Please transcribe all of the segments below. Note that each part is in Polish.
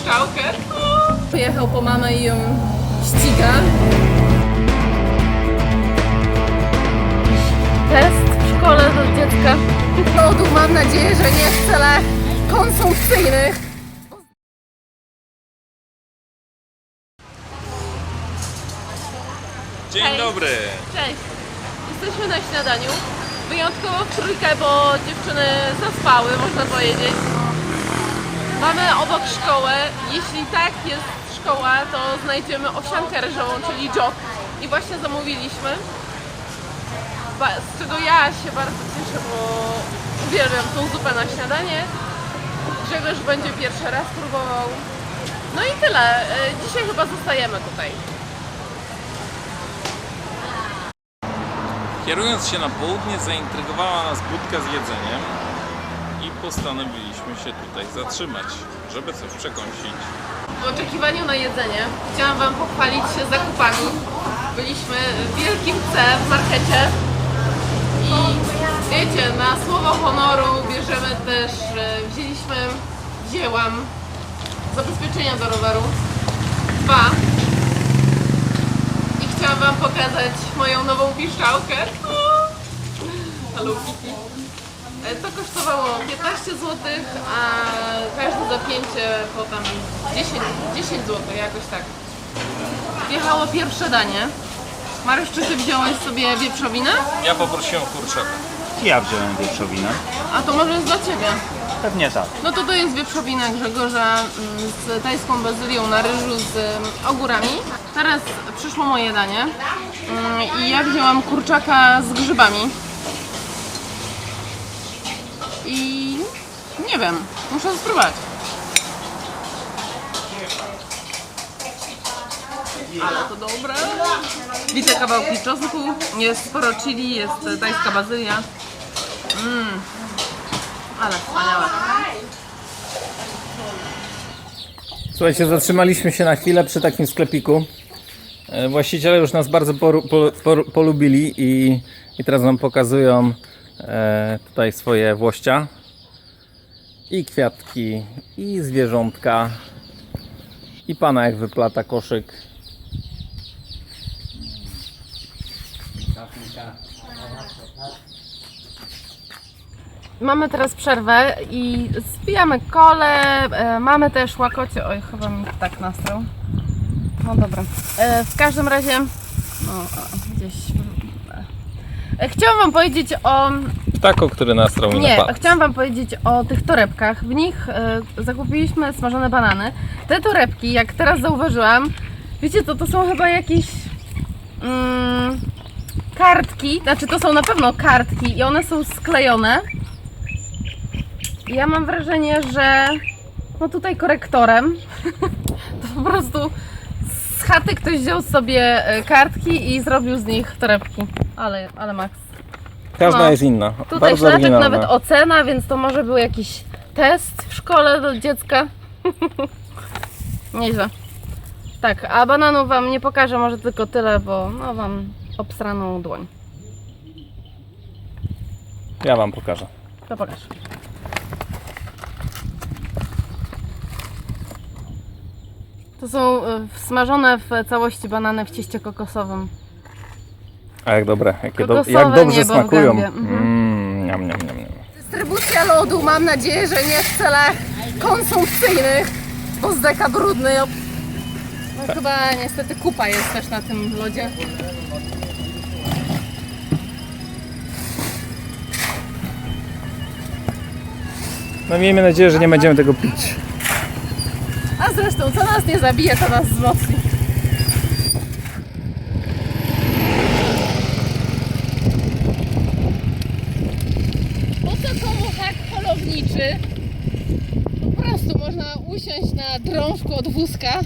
piszczałkę. Wyjechał po mamę i ją ściga. Test w szkole do dziecka. Lodu mam nadzieję, że nie w celach konsumpcyjnych. Dzień Hej. dobry. Cześć. Jesteśmy na śniadaniu. Wyjątkowo w trójkę, bo dziewczyny zaspały, można powiedzieć. Mamy obok szkołę. Jeśli tak jest szkoła, to znajdziemy owsiankę ryżową, czyli jog. I właśnie zamówiliśmy. Z czego ja się bardzo cieszę, bo uwielbiam tą zupę na śniadanie. Grzegorz będzie pierwszy raz próbował. No i tyle. E, Dzisiaj chyba zostajemy tutaj. Kierując się na południe, zaintrygowała nas budka z jedzeniem postanowiliśmy się tutaj zatrzymać, żeby coś przekąsić. W oczekiwaniu na jedzenie chciałam Wam pochwalić się zakupami. Byliśmy w wielkim C w markecie i wiecie, na słowo honoru bierzemy też, wzięliśmy, wzięłam zabezpieczenia do roweru. Dwa. I chciałam Wam pokazać moją nową piszczałkę. Hello Kitty. E, To kosztowało 15 zł, a każde zapięcie po tam 10, 10 zł, jakoś tak. Wjechało pierwsze danie. Mariusz, czy ty wziąłeś sobie wieprzowinę? Ja poprosiłem kurczaka. Ja wziąłem wieprzowinę. A to może jest dla ciebie. Pewnie tak. No to to jest wieprzowina Grzegorza mm, z tajską bazylią na ryżu z mm, ogórami. Teraz przyszło moje danie Mm, i ja wzięłam kurczaka z grzybami. Nie wiem, muszę spróbować. Ale to dobre. Widzę kawałki czosnku, jest sporo chili, jest tajska bazylia. Mmm, ale wspaniałe. Słuchajcie, zatrzymaliśmy się na chwilę przy takim sklepiku. E, Właściciele już nas bardzo poru, po, po, polubili i, i teraz nam pokazują e, tutaj swoje włościa. I kwiatki, i zwierzątka, i pana jak wyplata koszyk. Mamy teraz przerwę i spijamy kole, e, mamy też łakocie. Oj, chyba mi tak nastrał. No dobra. E, w każdym razie, no, gdzieś. E, chciałam Wam powiedzieć o. Ptako, który nastrał mi Nie, palec. chciałam Wam powiedzieć o tych torebkach. W nich e, zakupiliśmy smażone banany. Te torebki, jak teraz zauważyłam, wiecie co, to są chyba jakieś. Mm, kartki, znaczy to są na pewno kartki i one są sklejone. I Ja mam wrażenie, że no tutaj korektorem to po prostu z chaty ktoś wziął sobie e, kartki i zrobił z nich torebki. Ale, ale Max. Każda no. jest inna. Tutaj Bardzo szlaczek oryginalna. nawet ocena, więc to może był jakiś test w szkole do dziecka. Nieźle. Tak, a bananów wam nie pokażę, może tylko tyle, bo no wam obstraną dłoń. Ja wam pokażę. To pokaż. To są y, smażone w całości banany w cieście kokosowym. A jak dobre, jakie do, Kokosowe jak dobrze niebo w smakują. gębie, mhm. Mm, niam, niam, niam, niam. Dystrybucja lodu, mam nadzieję, że nie w celach konsumpcyjnych, bo z deka brudny. No chyba niestety kupa jest też na tym lodzie. No miejmy nadzieję, że nie będziemy tego pić. A zresztą, co nas nie zabije, to nas wzmocni. Po co komu hak polowniczy? Po prostu można usiąść na drążku od wózka.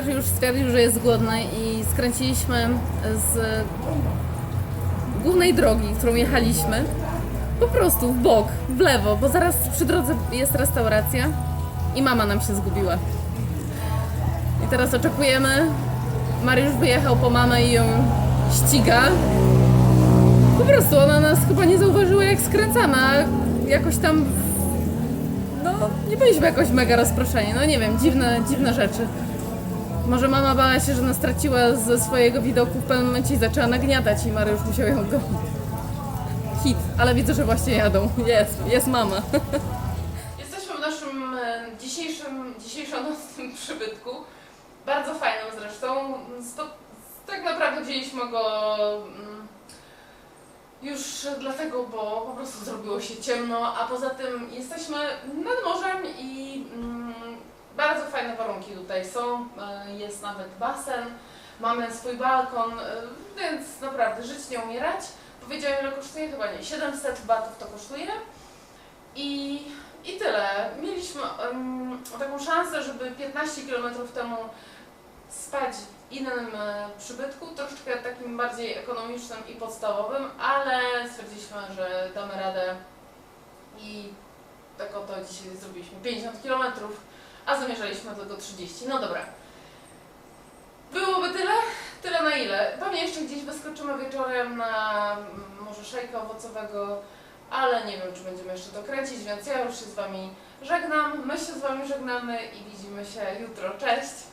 Już stwierdził, że jest głodny i skręciliśmy z głównej drogi, którą jechaliśmy, po prostu w bok, w lewo, bo zaraz przy drodze jest restauracja i mama nam się zgubiła. I teraz oczekujemy. Mariusz wyjechał po mamę i ją ściga. Po prostu ona nas chyba nie zauważyła jak skręcamy, a jakoś tam no nie byliśmy jakoś mega rozproszeni, no nie wiem, dziwne, dziwne rzeczy. Może mama bała się, że nas straciła ze swojego widoku w pewnym momencie i zaczęła nagniatać i Mariusz musiał ją gonić. Hit, ale widzę, że właśnie jadą. Jest, jest mama. Jesteśmy w naszym e, dzisiejszym, dzisiejszonocnym przybytku. Bardzo fajnym zresztą. Sto, tak naprawdę wzięliśmy go mm, już dlatego, bo po prostu zrobiło się ciemno, a poza tym jesteśmy nad morzem i mm, bardzo fajne warunki tutaj są. E, Jest nawet basen, mamy swój balkon, e, więc naprawdę żyć nie umierać. Powiedziałem, ile kosztuje? Chyba nie. 700 batów to kosztuje. I, I tyle. Mieliśmy em, taką szansę, żeby 15 km temu spać w innym e, przybytku, troszeczkę takim bardziej ekonomicznym i podstawowym, ale stwierdziliśmy, że damy radę i tak oto dzisiaj zrobiliśmy 50 km, a zamierzaliśmy tylko 30. No dobra. Byłoby tyle? Tyle na ile? Pewnie jeszcze gdzieś wyskoczymy wieczorem na mm, może szejka owocowego, ale nie wiem, czy będziemy jeszcze to kręcić, więc ja już się z Wami żegnam. My się z Wami żegnamy i widzimy się jutro. Cześć!